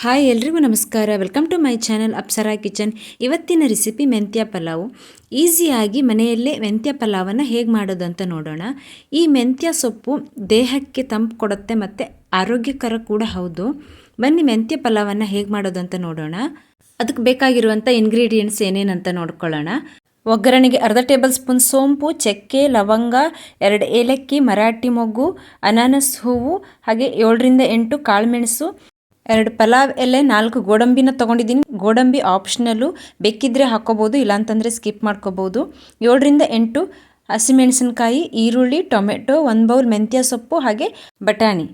Hi ಎಲ್ರಿಗೂ ನಮಸ್ಕಾರ. Welcome to my channel Apsara kitchen ಇವತ್ತಿನ ರೆಸಿಪಿ ಮೆಂತ್ಯ ಪಲಾವು. ಈಸಿಯಾಗಿ ಮನೆಯಲ್ಲೇ ಮೆಂತ್ಯ ಪಲಾವನ್ನು ಹೇಗೆ ಮಾಡೋದು ಅಂತ ನೋಡೋಣ. ಈ ಮೆಂತ್ಯ ಸೊಪ್ಪು ದೇಹಕ್ಕೆ ತಂಪು ಕೊಡುತ್ತೆ ಮತ್ತು ಆರೋಗ್ಯಕರ ಕೂಡ ಹೌದು. ಬನ್ನಿ ಮೆಂತ್ಯ ಪಲಾವನ್ನು ಹೇಗೆ ಮಾಡೋದು ಅಂತ ನೋಡೋಣ. ಅದಕ್ಕೆ ಬೇಕಾಗಿರುವಂಥ ಇಂಗ್ರೀಡಿಯೆಂಟ್ಸ್ ಏನೇನಂತ ನೋಡ್ಕೊಳ್ಳೋಣ. ಒಗ್ಗರಣೆಗೆ ಅರ್ಧ ಟೇಬಲ್ ಸ್ಪೂನ್ ಸೋಂಪು, ಚಕ್ಕೆ, ಲವಂಗ, ಎರಡು ಏಲಕ್ಕಿ, ಮರಾಠಿ ಮೊಗ್ಗು, ಅನಾನಸ್ ಹೂವು, ಹಾಗೆ ಏಳರಿಂದ ಎಂಟು ಕಾಳುಮೆಣಸು ಎರಡು ಪಲಾವ್ ಎಲೆ, ನಾಲ್ಕು ಗೋಡಂಬಿನ ತೊಗೊಂಡಿದ್ದೀನಿ. ಗೋಡಂಬಿ ಆಪ್ಷನಲ್ಲು ಬೇಕಿದ್ದರೆ ಹಾಕ್ಕೋಬೋದು ಇಲ್ಲಾಂತಂದರೆ ಸ್ಕಿಪ್ ಮಾಡ್ಕೋಬೋದು. ಏಳರಿಂದ ಎಂಟು ಹಸಿಮೆಣಸಿನ್ಕಾಯಿ, ಈರುಳ್ಳಿ, ಟೊಮೆಟೊ, ಒಂದು ಬೌಲ್ ಮೆಂತ್ಯ ಸೊಪ್ಪು, ಹಾಗೆ ಬಟಾಣಿ.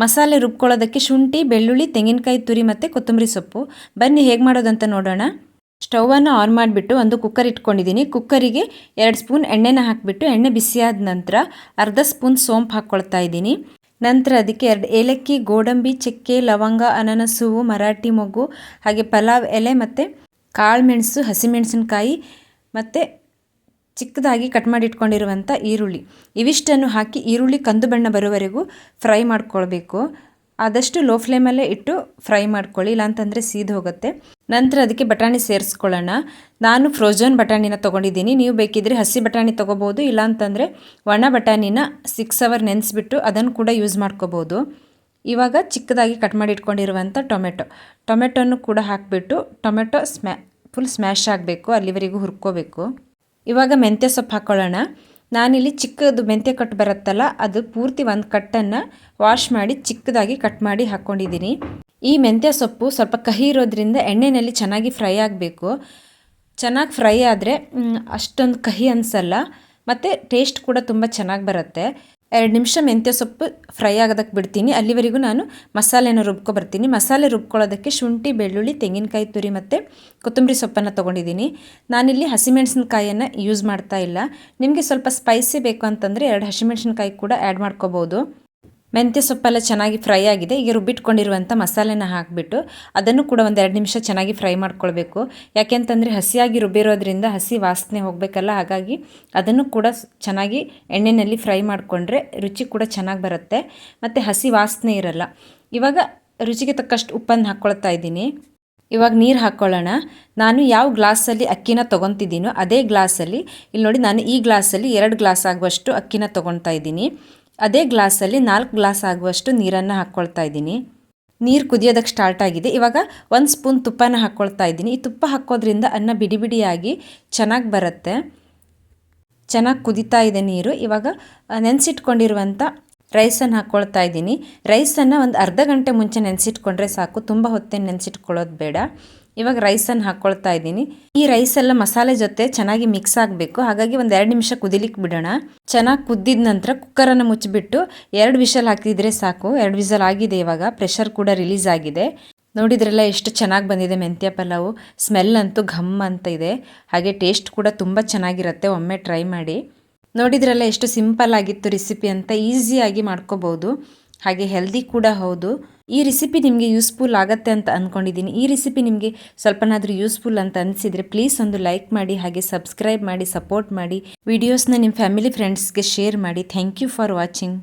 ಮಸಾಲೆ ರುಬ್ಕೊಳ್ಳೋದಕ್ಕೆ ಶುಂಠಿ, ಬೆಳ್ಳುಳ್ಳಿ, ತೆಂಗಿನಕಾಯಿ ತುರಿ ಮತ್ತು ಕೊತ್ತಂಬರಿ ಸೊಪ್ಪು. ಬನ್ನಿ ಹೇಗೆ ಮಾಡೋದಂತ ನೋಡೋಣ. ಸ್ಟವನ್ನು ಆನ್ ಮಾಡಿಬಿಟ್ಟು ಒಂದು ಕುಕ್ಕರ್ ಇಟ್ಕೊಂಡಿದ್ದೀನಿ. ಕುಕ್ಕರಿಗೆ ಎರಡು ಸ್ಪೂನ್ ಎಣ್ಣೆನ ಹಾಕಿಬಿಟ್ಟು, ಎಣ್ಣೆ ಬಿಸಿಯಾದ ನಂತರ ಅರ್ಧ ಸ್ಪೂನ್ ಸೋಂಪು ಹಾಕ್ಕೊಳ್ತಾ ಇದ್ದೀನಿ. ನಂತರ ಅದಕ್ಕೆ ಎರಡು ಏಲಕ್ಕಿ, ಗೋಡಂಬಿ, ಚಕ್ಕೆ, ಲವಂಗ, ಅನನಸು, ಮರಾಠಿ ಮೊಗ್ಗು, ಹಾಗೆ ಪಲಾವ್, ಎಲೆ ಮತ್ತು ಕಾಳು ಮೆಣಸು ಹಸಿಮೆಣಸಿನ್ಕಾಯಿ ಮತ್ತು ಚಿಕ್ಕದಾಗಿ ಕಟ್ ಮಾಡಿ ಇಟ್ಕೊಂಡಿರುವಂಥ ಈರುಳ್ಳಿ. ಇವಿಷ್ಟನ್ನು ಹಾಕಿ ಈರುಳ್ಳಿ ಕಂದು ಬಣ್ಣ ಬರುವವರೆಗೂ ಫ್ರೈ ಮಾಡ್ಕೊಳ್ಬೇಕು. ಆದಷ್ಟು ಲೋ ಫ್ಲೇಮಲ್ಲೇ ಇಟ್ಟು ಫ್ರೈ ಮಾಡ್ಕೊಳ್ಳಿ, ಇಲ್ಲಾಂತಂದರೆ ಸೀದು ಹೋಗುತ್ತೆ. ನಂತರ ಅದಕ್ಕೆ ಬಟಾಣಿ ಸೇರಿಸ್ಕೊಳ್ಳೋಣ. ನಾನು ಫ್ರೋಜನ್ ಬಟಾಣಿನ ತೊಗೊಂಡಿದ್ದೀನಿ. ನೀವು ಬೇಕಿದ್ದರೆ ಹಸಿ ಬಟಾಣಿ ತೊಗೋಬೋದು, ಇಲ್ಲಾಂತಂದರೆ ಒಣ ಬಟಾಣಿನ ಸಿಕ್ಸ್ ಅವರ್ ನೆನೆಸ್ಬಿಟ್ಟು ಅದನ್ನು ಕೂಡ ಯೂಸ್ ಮಾಡ್ಕೋಬೋದು. ಇವಾಗ ಚಿಕ್ಕದಾಗಿ ಕಟ್ ಮಾಡಿ ಇಟ್ಕೊಂಡಿರುವಂಥ ಟೊಮೆಟೊ. ಟೊಮೆಟೊನು ಕೂಡ ಹಾಕಿಬಿಟ್ಟು ಟೊಮೆಟೊ ಸ್ಮ್ಯಾ ಫುಲ್ ಸ್ಮ್ಯಾಶ್ ಆಗಬೇಕು, ಅಲ್ಲಿವರೆಗೂ ಹುರ್ಕೋಬೇಕು. ಇವಾಗ ಮೆಂತ್ಯ ಸೊಪ್ಪು ಹಾಕ್ಕೊಳ್ಳೋಣ. ನಾನಿಲ್ಲಿ ಚಿಕ್ಕದು ಮೆಂತ್ಯ ಕಟ್ ಬರುತ್ತಲ್ಲ, ಅದು ಪೂರ್ತಿ ಒಂದು ಕಟ್ಟನ್ನು ವಾಶ್ ಮಾಡಿ ಚಿಕ್ಕದಾಗಿ ಕಟ್ ಮಾಡಿ ಹಾಕ್ಕೊಂಡಿದ್ದೀನಿ ಈ ಮೆಂತ್ಯ ಸೊಪ್ಪು ಸ್ವಲ್ಪ ಕಹಿ ಇರೋದ್ರಿಂದ ಎಣ್ಣೆಯಲ್ಲಿ ಚೆನ್ನಾಗಿ ಫ್ರೈ ಆಗಬೇಕು. ಚೆನ್ನಾಗಿ ಫ್ರೈ ಆದರೆ ಅಷ್ಟೊಂದು ಕಹಿ ಅನಿಸಲ್ಲ, ಮತ್ತು ಟೇಸ್ಟ್ ಕೂಡ ತುಂಬ ಚೆನ್ನಾಗಿ ಬರುತ್ತೆ. ಎರಡು ನಿಮಿಷ ಮೆಂತ್ಯ ಸೊಪ್ಪು ಫ್ರೈ ಆಗೋದಕ್ಕೆ ಬಿಡ್ತೀನಿ. ಅಲ್ಲಿವರೆಗೂ ನಾನು ಮಸಾಲೆನ ರುಬ್ಕೊ ಬರ್ತೀನಿ. ಮಸಾಲೆ ರುಬ್ಕೊಳ್ಳೋದಕ್ಕೆ ಶುಂಠಿ, ಬೆಳ್ಳುಳ್ಳಿ, ತೆಂಗಿನಕಾಯಿ, ತುರಿ ಮತ್ತು ಕೊತ್ತಂಬರಿ ಸೊಪ್ಪನ್ನು ತೊಗೊಂಡಿದ್ದೀನಿ. ನಾನಿಲ್ಲಿ ಹಸಿಮೆಣಸಿನ್ಕಾಯನ್ನು ಯೂಸ್ ಮಾಡ್ತಾ ಇಲ್ಲ. ನಿಮಗೆ ಸ್ವಲ್ಪ ಸ್ಪೈಸಿ ಬೇಕು ಅಂತಂದರೆ ಎರಡು ಹಸಿಮೆಣಸಿನ್ಕಾಯಿ ಕೂಡ ಆ್ಯಡ್ ಮಾಡ್ಕೋಬೋದು. ಮೆಂತ್ಯ ಸೊಪ್ಪೆಲ್ಲ ಚೆನ್ನಾಗಿ ಫ್ರೈ ಆಗಿದೆ. ಈಗ ರುಬ್ಬಿಟ್ಕೊಂಡಿರುವಂಥ ಮಸಾಲೆನ ಹಾಕಿಬಿಟ್ಟು ಅದನ್ನು ಕೂಡ ಒಂದು ಎರಡು ನಿಮಿಷ ಚೆನ್ನಾಗಿ ಫ್ರೈ ಮಾಡ್ಕೊಳ್ಬೇಕು. ಯಾಕೆಂತಂದರೆ ಹಸಿಯಾಗಿ ರುಬ್ಬಿರೋದ್ರಿಂದ ಹಸಿ ವಾಸನೆ ಹೋಗಬೇಕಲ್ಲ, ಹಾಗಾಗಿ ಅದನ್ನು ಕೂಡ ಚೆನ್ನಾಗಿ ಎಣ್ಣೆಯಲ್ಲಿ ಫ್ರೈ ಮಾಡಿಕೊಂಡ್ರೆ ರುಚಿ ಕೂಡ ಚೆನ್ನಾಗಿ ಬರುತ್ತೆ. ಮತ್ತು ಹಸಿ ವಾಸನೆ ಇರಲ್ಲ. ಇವಾಗ ರುಚಿಗೆ ತಕ್ಕಷ್ಟು ಉಪ್ಪನ್ನು ಹಾಕ್ಕೊಳ್ತಾ ಇದ್ದೀನಿ. ಇವಾಗ ನೀರು ಹಾಕ್ಕೊಳ್ಳೋಣ ನಾನು ಯಾವ ಗ್ಲಾಸಲ್ಲಿ ಅಕ್ಕಿನ ತೊಗೊತಿದ್ದೀನೋ ಅದೇ ಗ್ಲಾಸಲ್ಲಿ ಇಲ್ಲಿ ನೋಡಿ ನಾನು ಈ ಗ್ಲಾಸಲ್ಲಿ ಎರಡು ಗ್ಲಾಸ್ ಆಗುವಷ್ಟು ಅಕ್ಕಿನ ತೊಗೊತಾ ಇದ್ದೀನಿ. ಅದೇ ಗ್ಲಾಸಲ್ಲಿ ನಾಲ್ಕು ಗ್ಲಾಸ್ ಆಗುವಷ್ಟು ನೀರನ್ನು ಹಾಕ್ಕೊಳ್ತಾ ಇದ್ದೀನಿ. ನೀರು ಕುದಿಯೋದಕ್ಕೆ ಸ್ಟಾರ್ಟ್ ಆಗಿದೆ. ಇವಾಗ ಒಂದು ಸ್ಪೂನ್ ತುಪ್ಪನ ಹಾಕ್ಕೊಳ್ತಾ ಇದ್ದೀನಿ. ಈ ತುಪ್ಪ ಹಾಕೋದ್ರಿಂದ ಅನ್ನ ಬಿಡಿ ಬಿಡಿಯಾಗಿ ಚೆನ್ನಾಗಿ ಬರುತ್ತೆ. ಚೆನ್ನಾಗಿ ಕುದಿತಾ ಇದೆ ನೀರು. ಇವಾಗ ನೆನೆಸಿಟ್ಕೊಂಡಿರುವಂಥ ರೈಸನ್ನು ಹಾಕ್ಕೊಳ್ತಾ ಇದ್ದೀನಿ. ರೈಸನ್ನು ಒಂದು ಅರ್ಧ ಗಂಟೆ ಮುಂಚೆ ನೆನೆಸಿಟ್ಕೊಂಡ್ರೆ ಸಾಕು. ತುಂಬ ಹೊತ್ತೇನು ನೆನೆಸಿಟ್ಕೊಳ್ಳೋದು ಬೇಡ. ಇವಾಗ ರೈಸನ್ನು ಹಾಕ್ಕೊಳ್ತಾ ಇದ್ದೀನಿ. ಈ ರೈಸ್ ಎಲ್ಲ ಮಸಾಲೆ ಜೊತೆ ಚೆನ್ನಾಗಿ ಮಿಕ್ಸ್ ಆಗಬೇಕು. ಹಾಗಾಗಿ ಒಂದು ಎರಡು ನಿಮಿಷ ಕುದಿಲಿಕ್ಕೆ ಬಿಡೋಣ. ಚೆನ್ನಾಗಿ ಕುದ್ದಿದ ನಂತರ ಕುಕ್ಕರನ್ನು ಮುಚ್ಚಿಬಿಟ್ಟು ಎರಡು ವಿಷಲ್ ಹಾಕಿದ್ರೆ ಸಾಕು. ಎರಡು ವಿಷಲ್ ಆಗಿದೆ ಇವಾಗ. ಪ್ರೆಷರ್ ಕೂಡ ರಿಲೀಸ್ ಆಗಿದೆ. ನೋಡಿದ್ರೆಲ್ಲ ಎಷ್ಟು ಚೆನ್ನಾಗಿ ಬಂದಿದೆ ಮೆಂತ್ಯ ಪಲಾವು. ಸ್ಮೆಲ್ ಅಂತೂ ಘಮ್ ಅಂತ ಇದೆ. ಹಾಗೆ ಟೇಸ್ಟ್ ಕೂಡ ತುಂಬ ಚೆನ್ನಾಗಿರುತ್ತೆ. ಒಮ್ಮೆ ಟ್ರೈ ಮಾಡಿ. ನೋಡಿದ್ರೆಲ್ಲ ಎಷ್ಟು ಸಿಂಪಲ್ ಆಗಿತ್ತು ರೆಸಿಪಿ ಅಂತ ಈಸಿಯಾಗಿ ಮಾಡ್ಕೋಬೋದು. ಹಾಗೆ ಹೆಲ್ದಿ ಕೂಡ ಹೌದು. ಈ ರೆಸಿಪಿ ನಿಮಗೆ ಯೂಸ್ಫುಲ್ ಆಗುತ್ತೆ ಅಂತ ಅಂದ್ಕೊಂಡಿದ್ದೀನಿ ಈ ರೆಸಿಪಿ ನಿಮಗೆ ಸ್ವಲ್ಪನಾದರೂ ಯೂಸ್ಫುಲ್ ಅಂತ ಅನಿಸಿದರೆ ಪ್ಲೀಸ್ ಒಂದು ಲೈಕ್ ಮಾಡಿ, ಹಾಗೆ ಸಬ್ಸ್ಕ್ರೈಬ್ ಮಾಡಿ ಸಪೋರ್ಟ್ ಮಾಡಿ. ವಿಡಿಯೋಸ್ನ ನಿಮ್ಮ ಫ್ಯಾಮಿಲಿ ಫ್ರೆಂಡ್ಸ್ಗೆ ಶೇರ್ ಮಾಡಿ. Thank you for watching